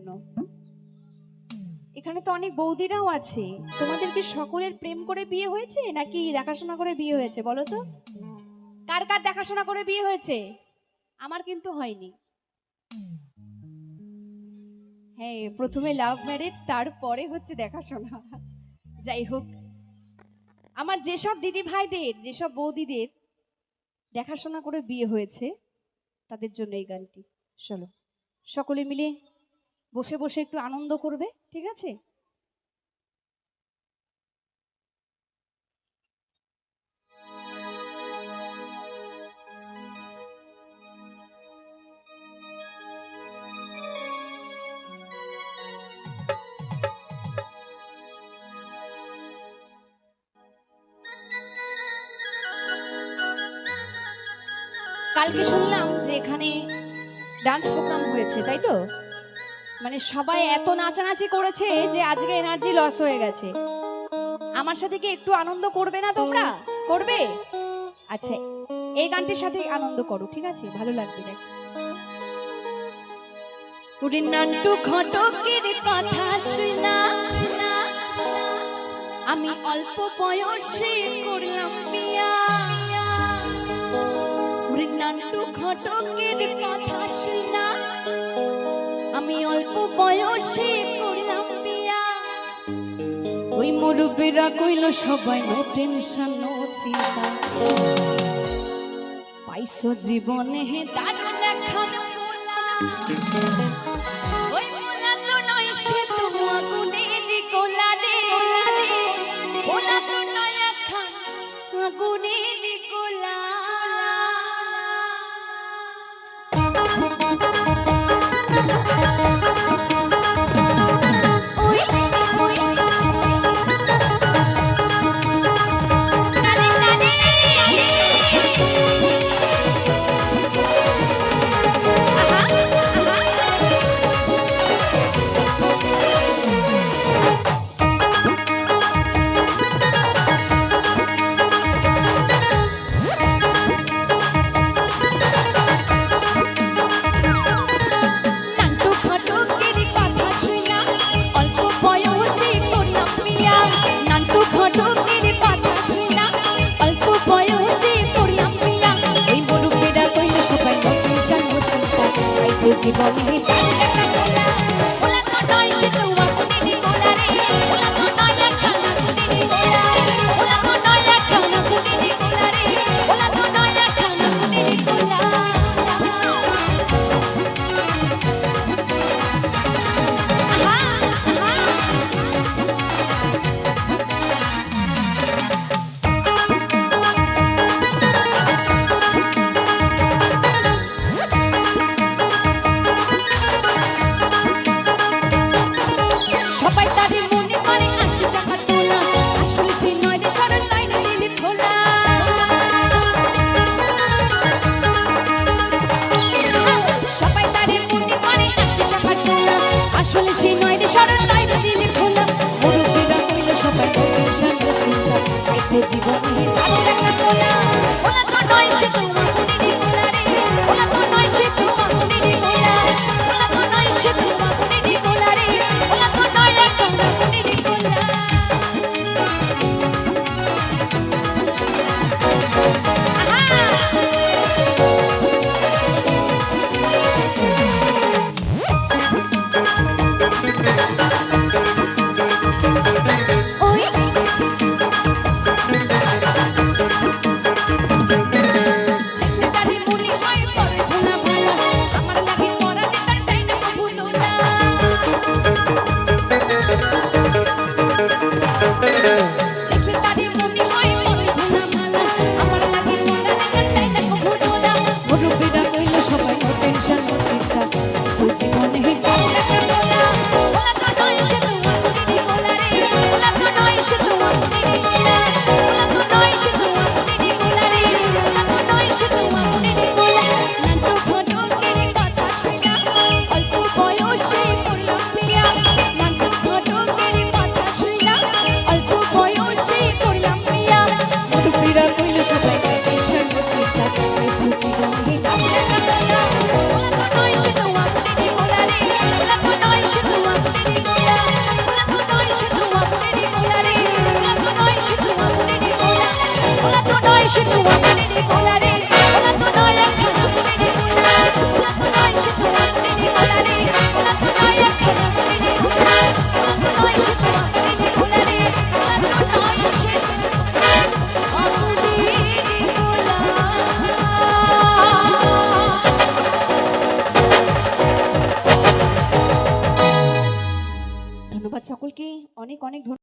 জন্য। এখানে তো অনেক বৌদিরাও আছে। তোমাদের কি সকলের প্রেম করে বিয়ে হয়েছে নাকি দেখাশোনা করে বিয়ে হয়েছে বলো তো? কার কার দেখাশোনা করে বিয়ে হয়েছে? আমার কিন্তু হয়নি। হ্যাঁ প্রথমে লাভ ম্যারেজ তারপরে হচ্ছে দেখাশোনা। যাই হোক, আমার যেসব দিদি ভাইদের যেসব বৌদিদের দেখাশোনা করে বিয়ে হয়েছে, তাদের জন্য এই গানটি। চলো, সকলে মিলে বসে বসে একটু আনন্দ করবে, ঠিক আছে? কালকে শুনলাম যে এখানে ডান্স প্রোগ্রাম হয়েছে, তাই তো? মানে সবাই এত নাচানাচি করেছে যে আজকে এনার্জি লস হয়ে গেছে। আমার সাথে কি একটু আনন্দ করবে না তোমরা? করবে? আচ্ছা এই গানটির সাথে আনন্দ করো, ঠিক আছে? ভালো লাগবে দেখ উড়ি নান্টু ঘটকের কথা শুনা। আমি অল্প বয়সে করলাম বিয়া। ওরে নান্টু ঘটকের কথা শুনা। বয়সে ওই মুরব্বীরা কইল সবাই নো টেনশন নো চিন্তা। পাইছো জীবনে দারুণ এখন জীবনে আসলে সকলকে অনেক অনেক ধন্যবাদ।